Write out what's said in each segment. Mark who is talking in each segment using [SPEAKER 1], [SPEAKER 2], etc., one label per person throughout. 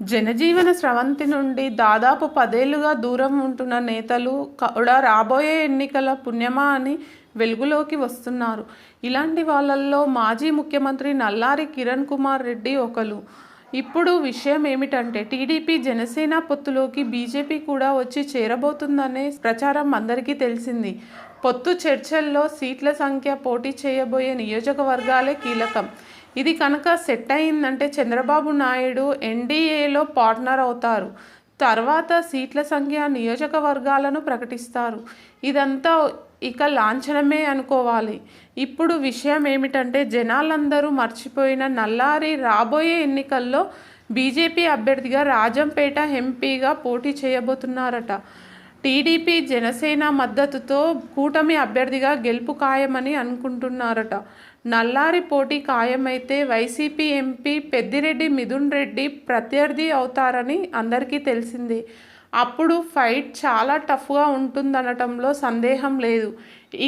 [SPEAKER 1] జనజీవన స్రవంతి నుండి దాదాపు పదేళ్ళుగా దూరం ఉంటున్న నేతలు కూడా రాబోయే ఎన్నికల పుణ్యమా అని వెలుగులోకి వస్తున్నారు. ఇలాంటి వాళ్ళల్లో మాజీ ముఖ్యమంత్రి నల్లారి కిరణ్ కుమార్ రెడ్డి ఒకరు. ఇప్పుడు విషయం ఏమిటంటే టీడీపీ జనసేన పొత్తులోకి బీజేపీ కూడా వచ్చి చేరబోతుందనే ప్రచారం అందరికీ తెలిసింది. పొత్తు చర్చల్లో సీట్ల సంఖ్య పోటీ చేయబోయే నియోజకవర్గాలే కీలకం. ఇది కనుక సెట్ అయిందంటే చంద్రబాబు నాయుడు ఎన్డీఏలో పార్ట్నర్ అవుతారు. తర్వాత సీట్ల సంఖ్య నియోజకవర్గాలను ప్రకటిస్తారు. ఇదంతా ఇక లాంఛనమే అనుకోవాలి. ఇప్పుడు విషయం ఏమిటంటే జనాలందరూ మర్చిపోయిన నల్లారి రాబోయే ఎన్నికల్లో బీజేపీ అభ్యర్థిగా రాజంపేట ఎంపీగా పోటీ చేయబోతున్నారట. టీడీపీ జనసేన మద్దతుతో కూటమి అభ్యర్థిగా గెలుపు ఖాయమని అనుకుంటున్నారట. నల్లారి పోటీ ఖాయమైతే వైసీపీ ఎంపీ పెద్దిరెడ్డి మిథున్ రెడ్డి ప్రత్యర్థి అవుతారని అందరికీ తెలిసిందే. అప్పుడు ఫైట్ చాలా టఫ్గా ఉంటుందనటంలో సందేహం లేదు.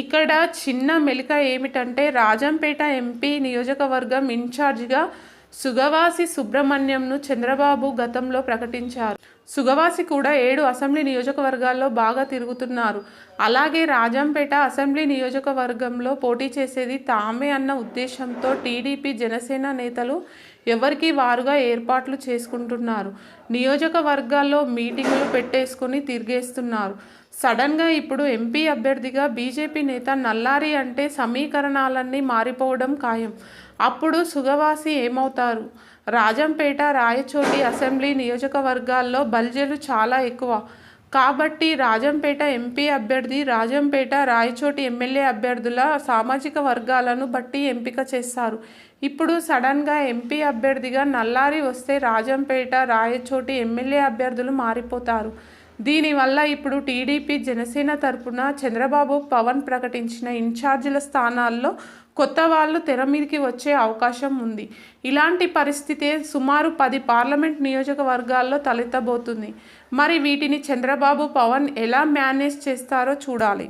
[SPEAKER 1] ఇక్కడ చిన్న మెలిక ఏమిటంటే రాజంపేట ఎంపీ నియోజకవర్గం ఇన్ఛార్జిగా సుగవాసి సుబ్రహ్మణ్యంను చంద్రబాబు గతంలో ప్రకటించారు. సుగవాసి కూడా ఏడు అసెంబ్లీ నియోజకవర్గాల్లో బాగా తిరుగుతున్నారు. అలాగే రాజంపేట అసెంబ్లీ నియోజకవర్గంలో పోటీ చేసేది తామే అన్న ఉద్దేశంతో టీడీపీ జనసేన నేతలు ఎవరికి వారుగా ఏర్పాట్లు చేసుకుంటున్నారు. నియోజకవర్గాల్లో మీటింగులు పెట్టేసుకుని తిరిగేస్తున్నారు. సడన్గా ఇప్పుడు ఎంపీ అభ్యర్థిగా బీజేపీ నేత నల్లారి అంటే సమీకరణాలన్నీ మారిపోవడం ఖాయం. అప్పుడు సుగవాసి ఏమవుతారు? రాజంపేట రాయచోటి అసెంబ్లీ నియోజకవర్గాల్లో బల్జలు చాలా ఎక్కువ. కాబట్టి రాజంపేట ఎంపీ అభ్యర్థి రాజంపేట రాయచోటి ఎమ్మెల్యే అభ్యర్థుల సామాజిక వర్గాలను బట్టి ఎంపిక చేస్తారు. ఇప్పుడు సడన్గా ఎంపీ అభ్యర్థిగా నల్లారి వస్తే రాజంపేట రాయచోటి ఎమ్మెల్యే అభ్యర్థులు మారిపోతారు. దీనివల్ల ఇప్పుడు టీడీపీ జనసేన తరపున చంద్రబాబు పవన్ ప్రకటించిన ఇన్ఛార్జీల స్థానాల్లో కొత్త వాళ్ళు తెర మీదకి వచ్చే అవకాశం ఉంది. ఇలాంటి పరిస్థితే సుమారు పది పార్లమెంట్ నియోజకవర్గాల్లో తలెత్తబోతుంది. మరి వీటిని చంద్రబాబు పవన్ ఎలా మేనేజ్ చేస్తారో చూడాలి.